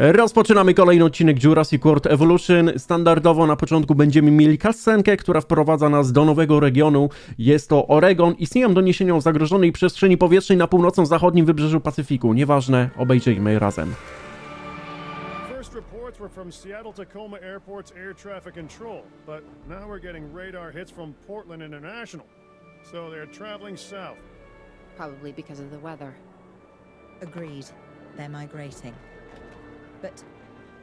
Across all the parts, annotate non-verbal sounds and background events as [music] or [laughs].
Rozpoczynamy kolejny odcinek Jurassic World Evolution. Standardowo na początku będziemy mieli kascenkę, która wprowadza nas do nowego regionu. Jest to Oregon. Istnieją doniesienia o zagrożonej przestrzeni powietrznej na północno-zachodnim wybrzeżu Pacyfiku. Nieważne, obejrzyjmy razem. Reports were from Seattle Tacoma Airport's air traffic control, but now we're getting radar hits from Portland International. So they're traveling south. Probably because of the weather. Agreed. They're migrating. But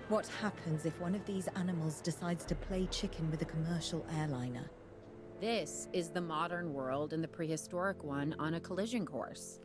what happens if one of these animals decides to play chicken with a commercial airliner? This is the modern world and the prehistoric one on a collision course.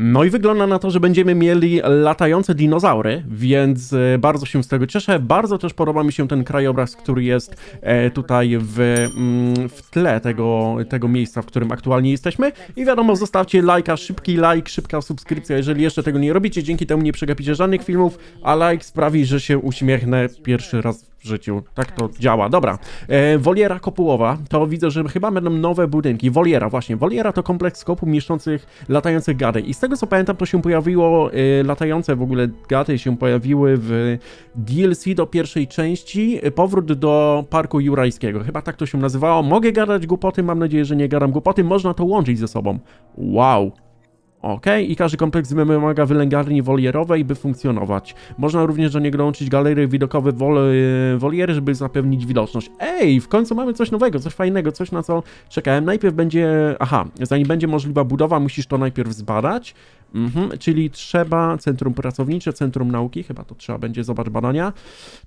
No i wygląda na to, że będziemy mieli latające dinozaury, więc e, bardzo się z tego cieszę. Bardzo też podoba mi się ten krajobraz, który jest e, tutaj w, mm, w tle tego, tego miejsca, w którym aktualnie jesteśmy. I wiadomo, zostawcie lajka, szybki like, szybka subskrypcja, jeżeli jeszcze tego nie robicie. Dzięki temu nie przegapicie żadnych filmów, a like sprawi, że się uśmiechnę pierwszy raz w życiu. Tak to działa. Dobra. E, woliera kopułowa. To widzę, że chyba będą nowe budynki. Woliera, właśnie. Woliera to kompleks skopu mieszczących latających gady. I z tego co pamiętam, to się pojawiło, e, latające w ogóle gady się pojawiły w DLC do pierwszej części. e, Powrót do Parku Jurajskiego. Chyba tak to się nazywało. Mogę gadać głupoty, mam nadzieję, że nie gadam głupoty. Można to łączyć ze sobą. Wow. Okej, i każdy kompleks wymaga wylęgarni wolierowej, by funkcjonować. Można również do niego dołączyć galerie widokowe wol, e, woliery, żeby zapewnić widoczność. Ej, w końcu mamy coś nowego, coś fajnego, coś na co czekałem. Najpierw będzie, aha, zanim będzie możliwa budowa, musisz to najpierw zbadać. Mhm, czyli trzeba centrum pracownicze, centrum nauki, chyba to trzeba będzie, zobacz badania.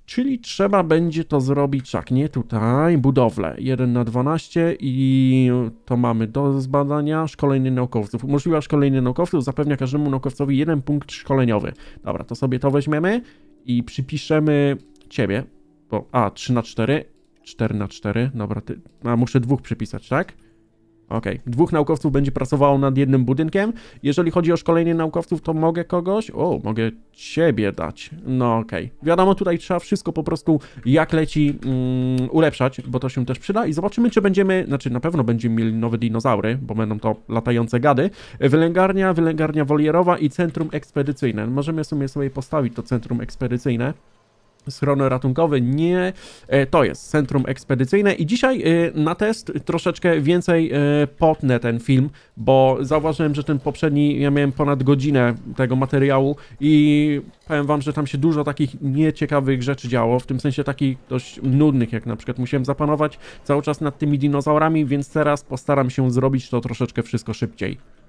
Czyli trzeba będzie to zrobić, tak, nie tutaj, budowlę 1 na 12 i to mamy do zbadania szkolenie naukowców. Umożliwia szkolenie naukowców, zapewnia każdemu naukowcowi jeden punkt szkoleniowy. Dobra, to sobie to weźmiemy i przypiszemy ciebie, bo, a, 3 na 4, 4 na 4, dobra, ty, a muszę dwóch przypisać, tak? Okej, dwóch naukowców będzie pracowało nad jednym budynkiem. Jeżeli chodzi o szkolenie naukowców, to mogę kogoś? O, mogę ciebie dać. No okej. Wiadomo, tutaj trzeba wszystko po prostu jak leci mm, ulepszać, bo to się też przyda i zobaczymy, czy będziemy, znaczy na pewno będziemy mieli nowe dinozaury, bo będą to latające gady. Wylęgarnia, wylęgarnia wolierowa i centrum ekspedycyjne. Możemy sobie sobie postawić to centrum ekspedycyjne schrony ratunkowe. Nie, e, to jest centrum ekspedycyjne i dzisiaj e, na test troszeczkę więcej e, potnę ten film, bo zauważyłem, że ten poprzedni, ja miałem ponad godzinę tego materiału i powiem wam, że tam się dużo takich nieciekawych rzeczy działo, w tym sensie takich dość nudnych, jak na przykład musiałem zapanować cały czas nad tymi dinozaurami, więc teraz postaram się zrobić to troszeczkę wszystko szybciej.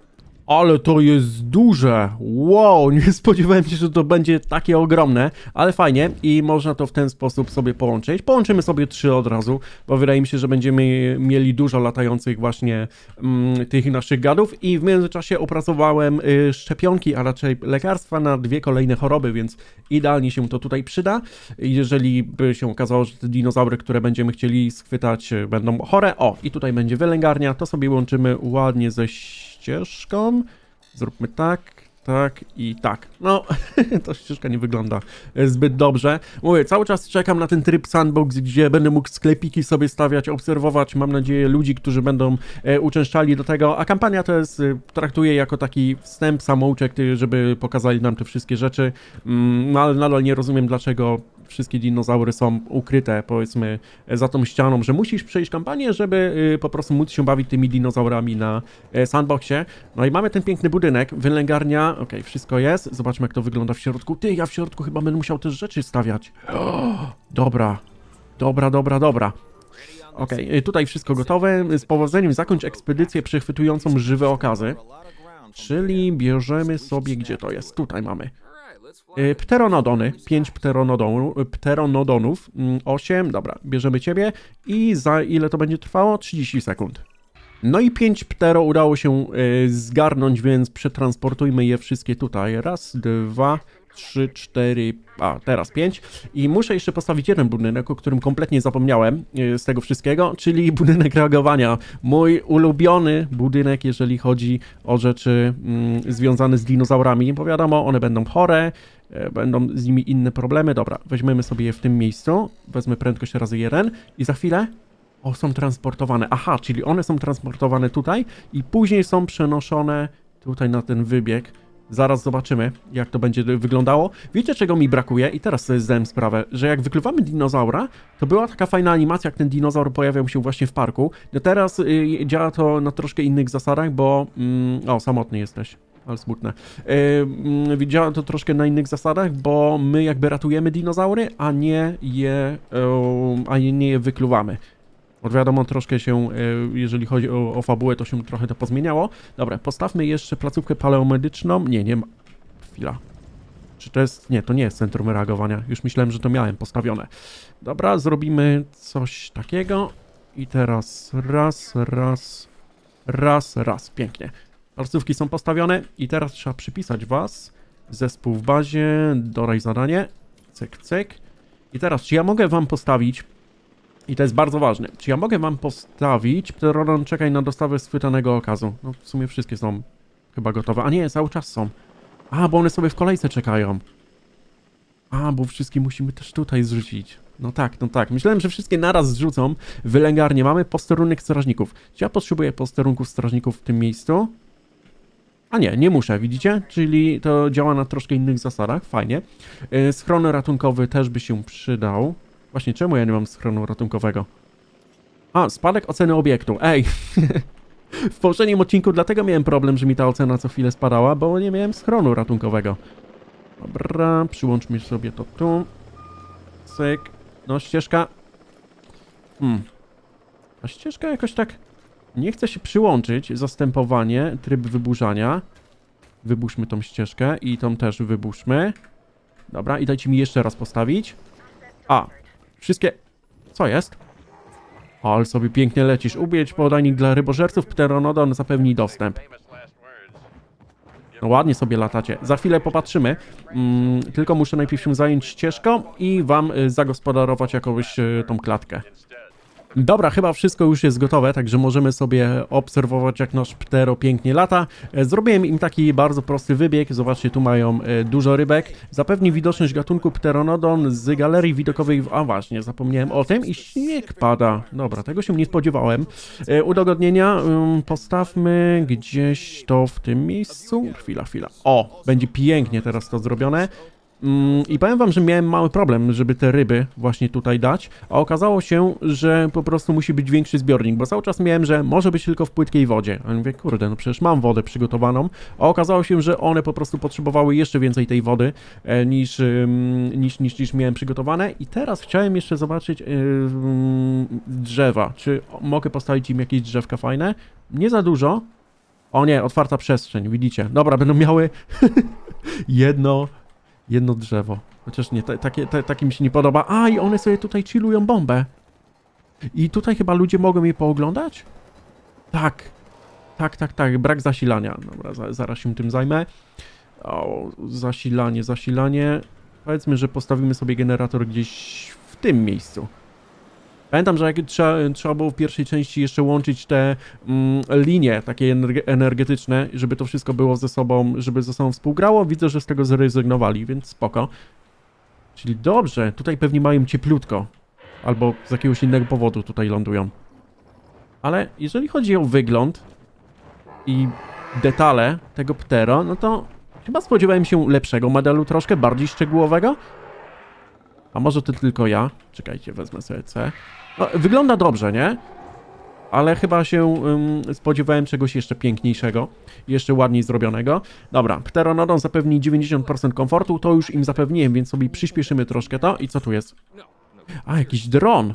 Ale to jest duże! Wow, [laughs] nie spodziewałem się, że to będzie takie ogromne, ale fajnie i można to w ten sposób sobie połączyć. Połączymy sobie trzy od razu, bo wydaje mi się, że będziemy mieli dużo latających właśnie mm, tych naszych gadów i w międzyczasie opracowałem y, szczepionki, a raczej lekarstwa na dwie kolejne choroby, więc idealnie się to tutaj przyda. Jeżeli by się okazało, że te dinozaury, które będziemy chcieli schwytać y, będą chore, o i tutaj będzie wylęgarnia, to sobie łączymy ładnie ze ścieżką. Zróbmy tak, tak i tak. No, [laughs] ta ścieżka nie wygląda zbyt dobrze. Mówię, cały czas czekam na ten tryb sandbox, gdzie będę mógł sklepiki sobie stawiać, obserwować, mam nadzieję, ludzi, którzy będą e, uczęszczali do tego, a kampania to jest, e, traktuję jako taki wstęp, samouczek, ty, żeby pokazali nam te wszystkie rzeczy, mm, no ale nadal nie rozumiem, dlaczego wszystkie dinozaury są ukryte, powiedzmy, za tą ścianą, że musisz przejść kampanię, żeby y, po prostu móc się bawić tymi dinozaurami na e, sandboxie. No i mamy ten piękny budynek, wylęgarnia, okej, wszystko jest, zobaczmy jak to wygląda w środku. Ty, ja w środku chyba będę musiał też rzeczy stawiać. O, dobra, dobra, dobra, dobra. Okej, y, tutaj wszystko gotowe. Z powodzeniem zakończ ekspedycję przechwytującą żywe okazy. Czyli bierzemy sobie, gdzie to jest? Tutaj mamy. Y, Pteronodony, 5 pteronodonów, pteronodonów, 8, dobra, bierzemy ciebie i za ile to będzie trwało? 30 sekund. No i 5 ptero udało się y, zgarnąć, więc przetransportujmy je wszystkie tutaj. Raz, dwa, trzy, cztery, a teraz pięć. I muszę jeszcze postawić jeden budynek, o którym kompletnie zapomniałem y, z tego wszystkiego, czyli [laughs] budynek reagowania. Mój ulubiony budynek, jeżeli chodzi o rzeczy mm, związane z dinozaurami, bo wiadomo, one będą chore, e, będą z nimi inne problemy. Dobra, weźmiemy sobie je w tym miejscu, wezmę prędkość razy jeden i za chwilę o, są transportowane. Aha, czyli one są transportowane tutaj i później są przenoszone tutaj na ten wybieg. Zaraz zobaczymy, jak to będzie wyglądało. Wiecie, czego mi brakuje? I teraz sobie zdałem sprawę, że jak wykluwamy dinozaura, to była taka fajna animacja, jak ten dinozaur pojawiał się właśnie w parku. No teraz y, działa to na troszkę innych zasadach, bo... Mm, o, samotny jesteś. Ale smutne. Y, mm, działa to troszkę na innych zasadach, bo my jakby ratujemy dinozaury, a nie je, y, a nie je wykluwamy. Wiadomo, troszkę się, y, jeżeli chodzi o, o fabułę, to się trochę to pozmieniało. Dobra, postawmy jeszcze placówkę paleomedyczną. Nie, nie ma. Chwila. Czy to jest. Nie, to nie jest centrum reagowania. Już myślałem, że to miałem postawione. Dobra, zrobimy coś takiego. I teraz raz, raz, raz, raz. Pięknie. Placówki są postawione i teraz trzeba przypisać was. Zespół w bazie, doraj zadanie. Cyk, cyk. I teraz, czy ja mogę wam postawić i to jest bardzo ważne. Czy ja mogę wam postawić Pterodon czekaj na dostawę schwytanego okazu? No w sumie wszystkie są chyba gotowe. A nie, cały czas są. A, bo one sobie w kolejce czekają. A, bo wszystkie musimy też tutaj zrzucić. No tak, no tak. Myślałem, że wszystkie naraz zrzucą. Wylęgarnie mamy posterunek strażników. Czy ja potrzebuję posterunków strażników w tym miejscu? A nie, nie muszę, widzicie? Czyli to działa na troszkę innych zasadach, fajnie. Yy, Schron ratunkowy też by się przydał. Właśnie, czemu ja nie mam schronu ratunkowego? A, spadek oceny obiektu. Ej! [laughs] w poprzednim odcinku dlatego miałem problem, że mi ta ocena co chwilę spadała, bo nie miałem schronu ratunkowego. Dobra, przyłączmy sobie to tu. Cyk. No, ścieżka. Hmm. A ścieżka jakoś tak nie chce się przyłączyć. Zastępowanie, tryb wyburzania. Wyburzmy tą ścieżkę i tą też wyburzmy. Dobra, i dajcie mi jeszcze raz postawić. A, wszystkie... Co jest? Ale sobie pięknie lecisz. Ubieć podajnik dla rybożerców, Pteronodon zapewni dostęp. No ładnie sobie latacie. Za chwilę popatrzymy. Mm, tylko muszę najpierw się zająć ścieżką i wam y, zagospodarować jakąś y, tą klatkę. Dobra, chyba wszystko już jest gotowe, także możemy sobie obserwować jak nasz ptero pięknie lata. E, Zrobiłem im taki bardzo prosty wybieg, zobaczcie tu mają e, dużo rybek. Zapewni widoczność gatunku pteronodon z galerii widokowej, w... a właśnie, zapomniałem o tym i śnieg pada. Dobra, tego się nie spodziewałem. E, Udogodnienia postawmy gdzieś to w tym miejscu. Chwila, chwila. O, będzie pięknie teraz to zrobione. Mm, I powiem wam, że miałem mały problem, żeby te ryby właśnie tutaj dać, a okazało się, że po prostu musi być większy zbiornik, bo cały czas miałem, że może być tylko w płytkiej wodzie. A ja mówię, kurde, no przecież mam wodę przygotowaną, a okazało się, że one po prostu potrzebowały jeszcze więcej tej wody e, niż, niż, niż, niż miałem przygotowane. I teraz chciałem jeszcze zobaczyć ym, drzewa. Czy mogę postawić im jakieś drzewka fajne? Nie za dużo. O nie, otwarta przestrzeń, widzicie. Dobra, będą miały [laughs] jedno jedno drzewo. Chociaż nie, ta, takie, ta, takie mi się nie podoba. A, i one sobie tutaj chillują bombę. I tutaj chyba ludzie mogą je pooglądać? Tak. Tak, tak, tak. Brak zasilania. Dobra, za, zaraz się tym zajmę. O, zasilanie, zasilanie. Powiedzmy, że postawimy sobie generator gdzieś w tym miejscu. Pamiętam, że jak trzeba, trzeba było w pierwszej części jeszcze łączyć te mm, linie takie energe- energetyczne, żeby to wszystko było ze sobą, żeby ze sobą współgrało. Widzę, że z tego zrezygnowali, więc spoko. Czyli dobrze, tutaj pewnie mają cieplutko. Albo z jakiegoś innego powodu tutaj lądują. Ale jeżeli chodzi o wygląd i detale tego ptero, no to chyba spodziewałem się lepszego modelu, troszkę bardziej szczegółowego. A może to tylko ja? Czekajcie, wezmę sobie C. No, wygląda dobrze, nie? Ale chyba się ym, spodziewałem czegoś jeszcze piękniejszego, jeszcze ładniej zrobionego. Dobra, Pteronodon zapewni 90% komfortu, to już im zapewniłem, więc sobie przyspieszymy troszkę to. I co tu jest? A, jakiś dron.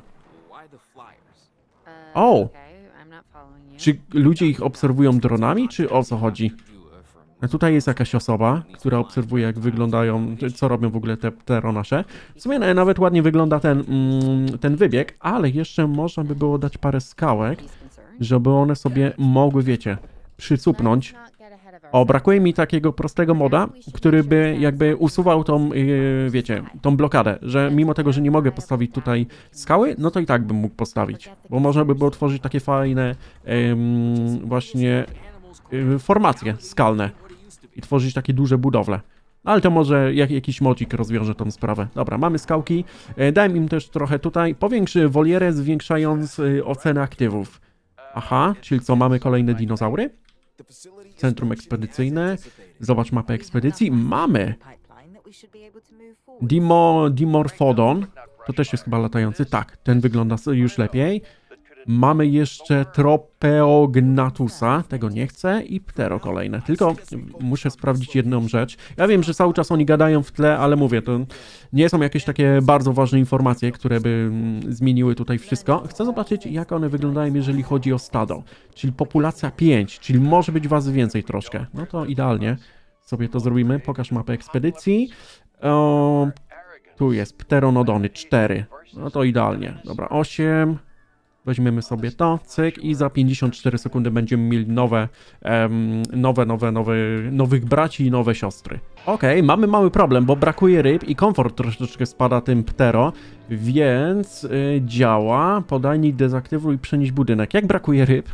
You. Czy ludzie ich obserwują dronami, czy o co chodzi? Do uh, from A tutaj jest jakaś osoba, która obserwuje, jak wyglądają, co robią w ogóle te ptero nasze. W sumie na- nawet ładnie wygląda ten, mm, ten wybieg, ale jeszcze można by było dać parę skałek, żeby one sobie mogły, wiecie, przycupnąć. O, brakuje mi takiego prostego moda, który by jakby usuwał tą, yy, wiecie, tą blokadę, że mimo tego, że nie mogę postawić tutaj skały, no to i tak bym mógł postawić, bo można by było tworzyć takie fajne ym, właśnie yy, formacje skalne i tworzyć takie duże budowle. Ale to może jak, jakiś mocik rozwiąże tą sprawę. Dobra, mamy skałki. E, Dałem im też trochę tutaj. Powiększy wolierę, zwiększając y, ocenę aktywów. Aha, czyli co, mamy kolejne dinozaury? Centrum ekspedycyjne. Zobacz mapę ekspedycji. Mamy Dimo, Dimorphodon. To też jest chyba latający. Tak, ten wygląda już lepiej. Mamy jeszcze Tropeognatusa, tego nie chcę, i Ptero kolejne. Tylko muszę sprawdzić jedną rzecz. Ja wiem, że cały czas oni gadają w tle, ale mówię, to nie są jakieś takie bardzo ważne informacje, które by mm, zmieniły tutaj wszystko. Chcę zobaczyć, jak one wyglądają, jeżeli chodzi o stado. Czyli populacja 5, czyli może być was więcej troszkę. No to idealnie sobie to zrobimy. Pokaż mapę ekspedycji. O, tu jest pteronodony 4. No to idealnie. Dobra, 8. Weźmiemy sobie to, cyk i za 54 sekundy będziemy mieli nowe, em, nowe, nowe, nowe, nowych braci i nowe siostry. Okej, mamy mały problem, bo brakuje ryb i komfort troszeczkę spada tym ptero, więc y, działa, podajnik dezaktywuj przenieść budynek. Jak brakuje ryb?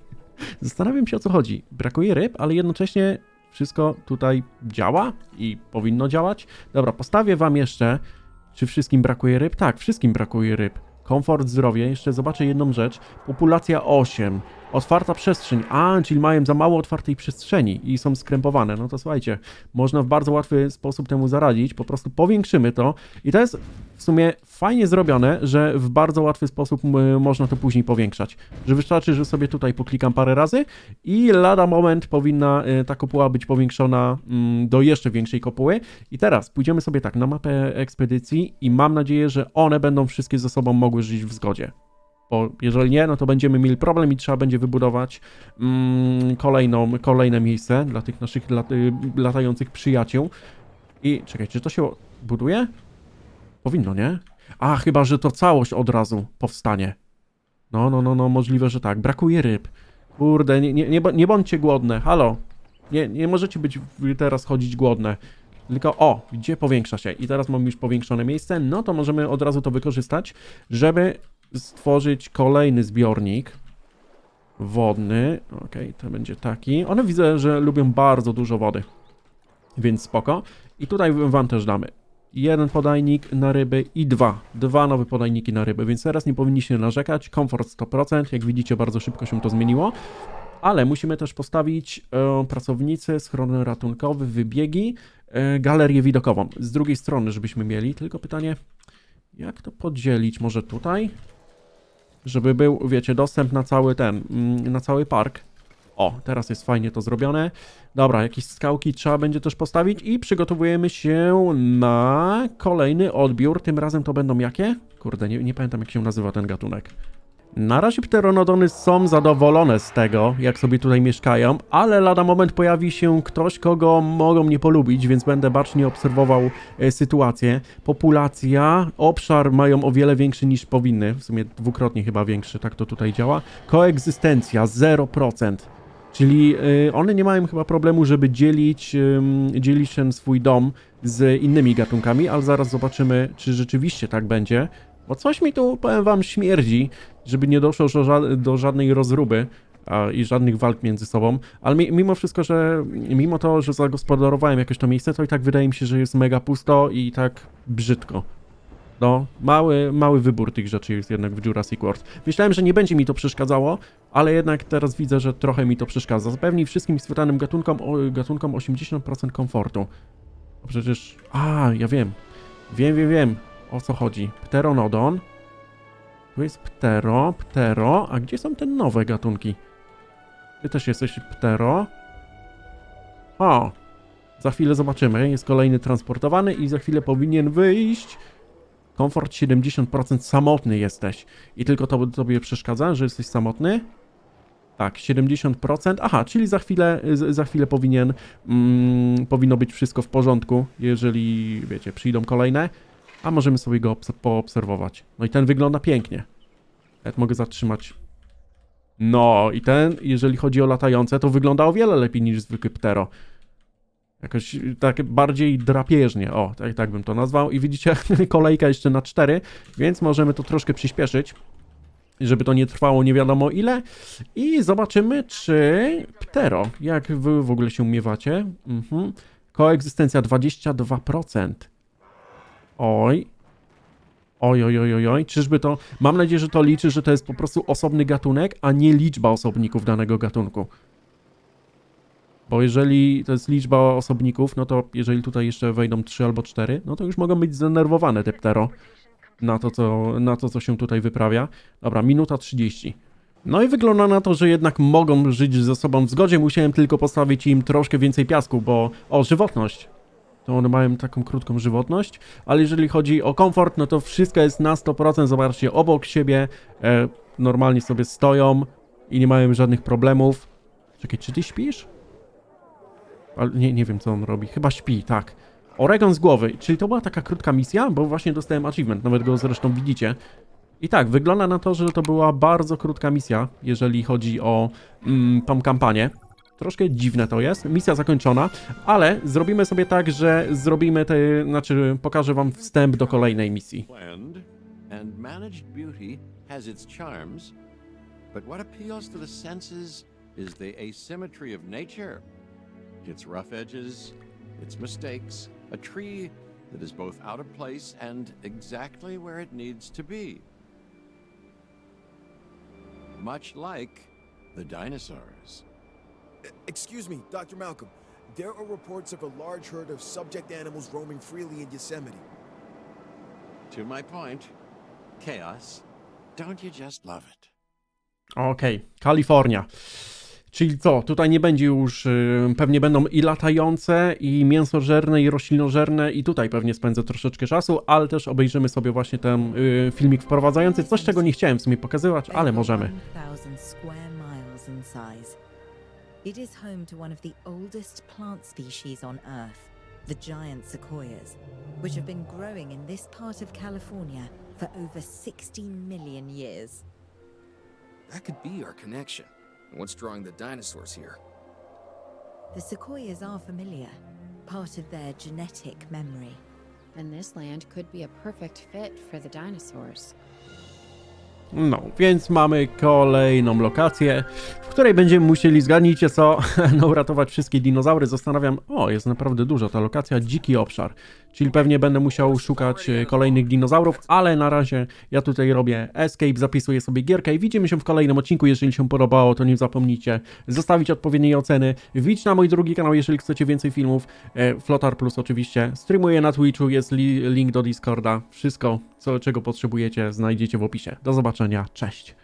[laughs] Zastanawiam się o co chodzi. Brakuje ryb, ale jednocześnie wszystko tutaj działa i powinno działać. Dobra, postawię wam jeszcze, czy wszystkim brakuje ryb? Tak, wszystkim brakuje ryb. Komfort, zdrowie. Jeszcze zobaczę jedną rzecz. Populacja 8. Otwarta przestrzeń. A, czyli mają za mało otwartej przestrzeni i są skrępowane. No to słuchajcie, można w bardzo łatwy sposób temu zaradzić. Po prostu powiększymy to. I to jest w sumie fajnie zrobione, że w bardzo łatwy sposób można to później powiększać. Że wystarczy, że sobie tutaj poklikam parę razy i lada moment powinna y, ta kopuła być powiększona mm, do jeszcze większej kopuły. I teraz pójdziemy sobie tak na mapę ekspedycji i mam nadzieję, że one będą wszystkie ze sobą mogły żyć w zgodzie. Bo jeżeli nie, no to będziemy mieli problem i trzeba będzie wybudować mm, kolejną, kolejne miejsce dla tych naszych lat, y, latających przyjaciół. I czekaj, czy to się buduje? Powinno, nie? A, chyba, że to całość od razu powstanie. No, no, no, no, możliwe, że tak. Brakuje ryb. Kurde, nie, nie, nie, nie bądźcie głodne. Halo. Nie, nie możecie być teraz chodzić głodne. Tylko o, gdzie powiększa się? I teraz mamy już powiększone miejsce. No to możemy od razu to wykorzystać, żeby stworzyć kolejny zbiornik wodny. Okej, to będzie taki. One widzę, że lubią bardzo dużo wody. Więc spoko. I tutaj wam też damy jeden podajnik na ryby i dwa. Dwa nowe podajniki na ryby, więc teraz nie powinniście narzekać. Komfort 100%, jak widzicie bardzo szybko się to zmieniło. Ale musimy też postawić e, pracownicy, schron ratunkowy, wybiegi, e, galerię widokową. Z drugiej strony, żebyśmy mieli, tylko pytanie, jak to podzielić? Może tutaj? Żeby był, wiecie, dostęp na cały ten, mm, na cały park. O, teraz jest fajnie to zrobione. Dobra, jakieś skałki trzeba będzie też postawić i przygotowujemy się na kolejny odbiór. Tym razem to będą jakie? Kurde, nie, nie pamiętam jak się nazywa ten gatunek. Na razie pteronodony są zadowolone z tego, jak sobie tutaj mieszkają, ale lada moment pojawi się ktoś, kogo mogą nie polubić, więc będę bacznie obserwował e, sytuację. Populacja, obszar mają o wiele większy niż powinny, w sumie dwukrotnie chyba większy, tak to tutaj działa. Koegzystencja 0%. Czyli y, one nie mają chyba problemu, żeby dzielić, dzielić ten swój dom z innymi gatunkami, ale zaraz zobaczymy, czy rzeczywiście tak będzie. Bo coś mi tu, powiem wam, śmierdzi, żeby nie doszło do, ża- do żadnej rozruby i żadnych walk między sobą. Ale mi, mimo wszystko, że mimo to, że zagospodarowałem jakoś to miejsce, to i tak wydaje mi się, że jest mega pusto i tak brzydko. No, mały, mały wybór tych rzeczy jest jednak w Jurassic World. Myślałem, że nie będzie mi to przeszkadzało, ale jednak teraz widzę, że trochę mi to przeszkadza. Zapewni wszystkim schwytanym gatunkom, gatunkom 80% komfortu. Przecież... A, ja wiem. Wiem, wiem, wiem. O co chodzi. Pteronodon. Tu jest ptero, ptero. A gdzie są te nowe gatunki? Ty też jesteś ptero. O! Za chwilę zobaczymy. Jest kolejny transportowany i za chwilę powinien wyjść. Komfort 70% samotny jesteś. I tylko to tobie przeszkadza, że jesteś samotny? Tak, 70%. Aha, czyli za chwilę, za chwilę powinien, mm, powinno być wszystko w porządku, jeżeli, wiecie, przyjdą kolejne. A możemy sobie go obs- poobserwować. No i ten wygląda pięknie. Nawet mogę zatrzymać. No i ten, jeżeli chodzi o latające, to wygląda o wiele lepiej niż zwykły ptero. Jakoś tak bardziej drapieżnie, o, tak, tak bym to nazwał. I widzicie, [laughs] kolejka jeszcze na 4, więc możemy to troszkę przyspieszyć, żeby to nie trwało nie wiadomo ile. I zobaczymy, czy ptero, jak wy w ogóle się umiewacie. Mhm. Koegzystencja 22%. Oj. Oj, oj, oj, oj, oj. Czyżby to... Mam nadzieję, że to liczy, że to jest po prostu osobny gatunek, a nie liczba osobników danego gatunku. Bo jeżeli to jest liczba osobników, no to jeżeli tutaj jeszcze wejdą 3 albo 4, no to już mogą być zdenerwowane te ptero na to, co, na to, co się tutaj wyprawia. Dobra, minuta 30. No i wygląda na to, że jednak mogą żyć ze sobą w zgodzie. Musiałem tylko postawić im troszkę więcej piasku, bo... O, żywotność. To one mają taką krótką żywotność, ale jeżeli chodzi o komfort, no to wszystko jest na 100%. Zobaczcie, obok siebie e, normalnie sobie stoją i nie mają żadnych problemów. Czekaj, czy ty śpisz? Ale nie, nie wiem, co on robi. Chyba śpi, tak. Oregon z głowy, czyli to była taka krótka misja, bo właśnie dostałem achievement, nawet go zresztą widzicie. I tak, wygląda na to, że to była bardzo krótka misja, jeżeli chodzi o mm, tą kampanię. Troszkę dziwne to jest. Misja zakończona, ale zrobimy sobie tak, że zrobimy te, znaczy pokażę wam wstęp do kolejnej misji. but what appeals to the senses is the asymmetry of nature. Its rough edges, its mistakes, a tree that is both out of place and exactly where it needs to be. Much like the dinosaurs. Excuse me, Dr. Malcolm. There are reports of a large herd of subject animals roaming freely in Yosemite. To my point, chaos. Don't you just love it? Okej, Kalifornia. Czyli co, tutaj nie będzie już, y, pewnie będą i latające, i mięsożerne, i roślinożerne, i tutaj pewnie spędzę troszeczkę czasu, ale też obejrzymy sobie właśnie ten y, filmik wprowadzający, coś czego nie chciałem w sumie pokazywać, ale możemy. It is home to one of the oldest plant species on Earth, the giant sequoias, which have been growing in this part of California for over 60 million years. That could be our connection. What's drawing the dinosaurs here? The sequoias are familiar, part of their genetic memory. And this land could be a perfect fit for the dinosaurs. No, więc mamy kolejną lokację, w której będziemy musieli, zgadnijcie co, [laughs] no uratować wszystkie dinozaury. Zastanawiam, o, jest naprawdę duża ta lokacja, dziki obszar, czyli pewnie będę musiał szukać e, kolejnych dinozaurów, ale na razie ja tutaj robię escape, zapisuję sobie gierkę i widzimy się w kolejnym odcinku. Jeżeli się podobało, to nie zapomnijcie zostawić odpowiedniej oceny, wbić na mój drugi kanał, jeżeli chcecie więcej filmów, e, Flotar Plus oczywiście, streamuję na Twitchu, jest li link do Discorda, wszystko, co, czego potrzebujecie, znajdziecie w opisie. Do zobaczenia, cześć!